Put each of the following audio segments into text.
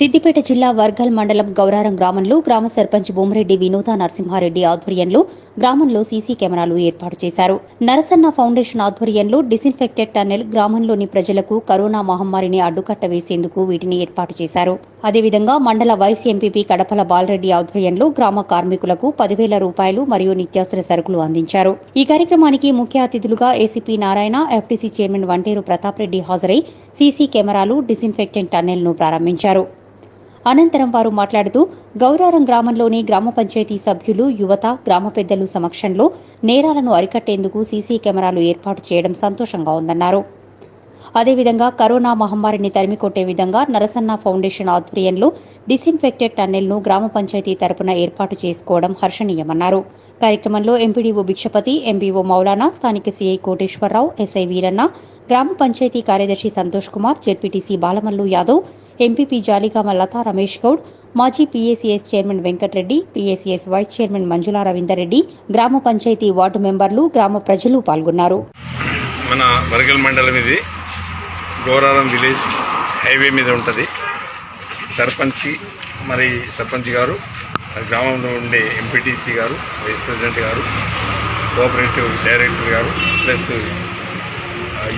సిద్దిపేట జిల్లా వర్గల్ మండలం గౌరారం గ్రామంలో గ్రామ సర్పంచ్ బొమ్మరెడ్డి వినోద నరసింహారెడ్డి ఆధ్వర్యంలో గ్రామంలో సీసీ కెమెరాలు ఏర్పాటు చేశారు. నరసన్న ఫౌండేషన్ ఆధ్వర్యంలో డిసిన్ఫెక్టెడ్ టన్నెల్ గ్రామంలోని ప్రజలకు కరోనా మహమ్మారిని అడ్డుకట్ట వేసేందుకు వీటిని ఏర్పాటు చేశారు. అదేవిధంగా మండల వైస్ ఎంపీపీ కడపల బాలరెడ్డి ఆధ్వర్యంలో గ్రామ కార్మికులకు పదివేల రూపాయలు మరియు నిత్యావసర సరుకులు అందించారు. ఈ కార్యక్రమానికి ముఖ్య అతిథులుగా ACP Narayana FTC chairman Vanteru Pratap Reddy హాజరై సీసీ కెమెరాలు డిసిన్ఫెక్టెంట్ టన్నెల్ను ప్రారంభించారు. అనంతరం వారు మాట్లాడుతూ గౌరారం గ్రామంలోని గ్రామ పంచాయతీ సభ్యులు యువత గ్రామ పెద్దలు సమక్షంలో నేరాలను అరికట్టేందుకు సీసీ కెమెరాలు ఏర్పాటు చేయడం సంతోషంగా ఉందన్నారు. అదేవిధంగా కరోనా మహమ్మారిని తరిమికొట్టే విధంగా నరసన్న ఫౌండేషన్ ఆధ్వర్యంలో డిసిన్ఫెక్టెడ్ టన్నెల్ను గ్రామ పంచాయతీ తరపున ఏర్పాటు చేసుకోవడం హర్షణీయమన్నారు. కార్యక్రమంలో ఎంపీడీఓ భిక్షపతి ఎంపీఓ మౌలానా స్థానిక సీఐ కోటేశ్వరరావు ఎస్ఐ వీరన్న గ్రామ పంచాయతీ కార్యదర్శి సంతోష్ కుమార్ జెడ్పీటీసీ బాలమల్లు యాదవ్ ఎంపీపీ జాలిగామ లతా రమేష్ గౌడ్ మాజీ PACS chairman Venkatareddy PACS vice chairman Manjula Ravinderreddy గ్రామ పంచాయతీ వార్డు మెంబర్లు గ్రామ ప్రజలు పాల్గొన్నారు. మన వరగల్ మండలం ఇది. గోరారం విలేజ్ హైవే మీద ఉంటుంది. సర్పంచి మరి సర్పంచ్ గారు గ్రామంలో ఉండే MPTC garu vice president garu cooperative director garu plus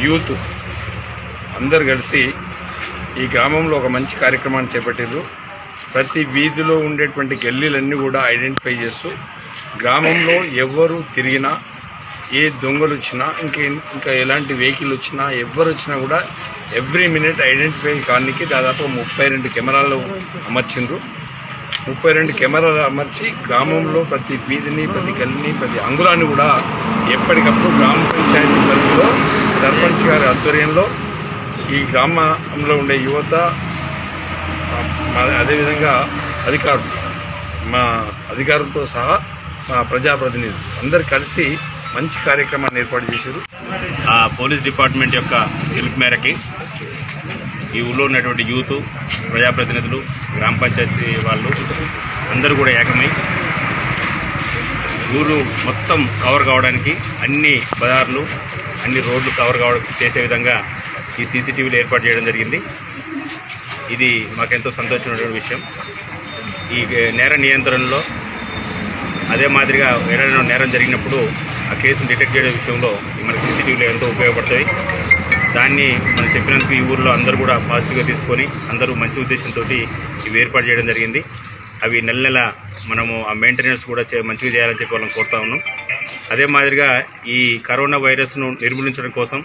youth అందరు కలిసి ఈ గ్రామంలో ఒక మంచి కార్యక్రమాన్ని చేపట్టారు ప్రతి వీధిలో ఉండేటువంటి గల్లీలన్నీ కూడా ఐడెంటిఫై చేస్తూ గ్రామంలో ఎవరు తిరిగినా ఏ దొంగలు వచ్చినా ఇంకా ఇంకా ఎలాంటి వెహికల్ వచ్చినా ఎవరు వచ్చినా కూడా ఎవ్రీ మినిట్ ఐడెంటిఫై కానికి దాదాపు ముప్పై రెండు కెమెరాలు అమర్చిండ్రు. ముప్పై రెండు కెమెరాలు అమర్చి గ్రామంలో ప్రతి వీధిని ప్రతి గల్లిని ప్రతి అంగుళాన్ని కూడా ఎప్పటికప్పుడు గ్రామ పంచాయతీ పరిధిలో సర్పంచ్ గారి ఆధ్వర్యంలో ఈ గ్రామంలో ఉండే యువత అదేవిధంగా అధికారులు మా అధికారులతో సహా మా ప్రజాప్రతినిధులు అందరు కలిసి మంచి కార్యక్రమాన్ని ఏర్పాటు చేశారు. ఆ పోలీస్ డిపార్ట్మెంట్ యొక్క పిలుపు మేరకి ఈ ఊళ్ళో ఉన్నటువంటి యూత్ ప్రజాప్రతినిధులు గ్రామ పంచాయతీ వాళ్ళు అందరూ కూడా ఏకమై ఊరు మొత్తం కవర్ కావడానికి అన్ని బజార్లు అన్ని రోడ్లు కవర్ కావడం చేసే విధంగా ఈ సీసీటీవీలు ఏర్పాటు చేయడం జరిగింది. ఇది మాకెంతో సంతోషమైనటువంటి విషయం. ఈ నేర నియంత్రణలో అదే మాదిరిగా ఏదైనా నేరం జరిగినప్పుడు ఆ కేసును డిటెక్ట్ చేయడం విషయంలో మనకి సీసీటీవీలు ఎంతో ఉపయోగపడతాయి. దాన్ని మనం చెప్పినందుకు ఈ ఊర్లో అందరూ కూడా పాజిటివ్గా తీసుకొని అందరూ మంచి ఉద్దేశంతో ఇవి ఏర్పాటు చేయడం జరిగింది. అవి నెల నెల మనము ఆ మెయింటెనెన్స్ కూడా చే మంచిగా చేయాలని చెప్పి వాళ్ళని కోరుతా ఉన్నాం. అదే మాదిరిగా ఈ కరోనా వైరస్ను నిర్మూలించడం కోసం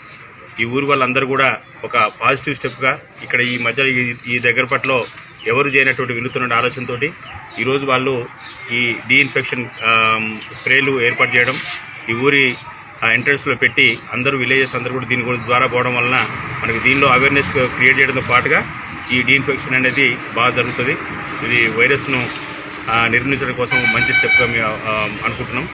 ఈ ఊరు వాళ్ళందరూ కూడా ఒక పాజిటివ్ స్టెప్గా ఇక్కడ ఈ మధ్య ఈ- దగ్గర పట్ల ఎవరు చేయనటువంటి విలుతున్న ఆలోచనతో ఈరోజు వాళ్ళు ఈ డీఇన్ఫెక్షన్ స్ప్రేలు ఏర్పాటు చేయడం ఈ ఊరి ఎంట్రన్స్లో పెట్టి అందరూ విలేజెస్ అందరూ కూడా దీని ద్వారా పోవడం వలన మనకి దీనిలో అవేర్నెస్ క్రియేట్ చేయడంతో పాటుగా ఈ డీఇన్ఫెక్షన్ అనేది బాగా జరుగుతుంది. ఇది వైరస్ను నిర్మించడం కోసం మంచి స్టెప్గా మేము అనుకుంటున్నాం.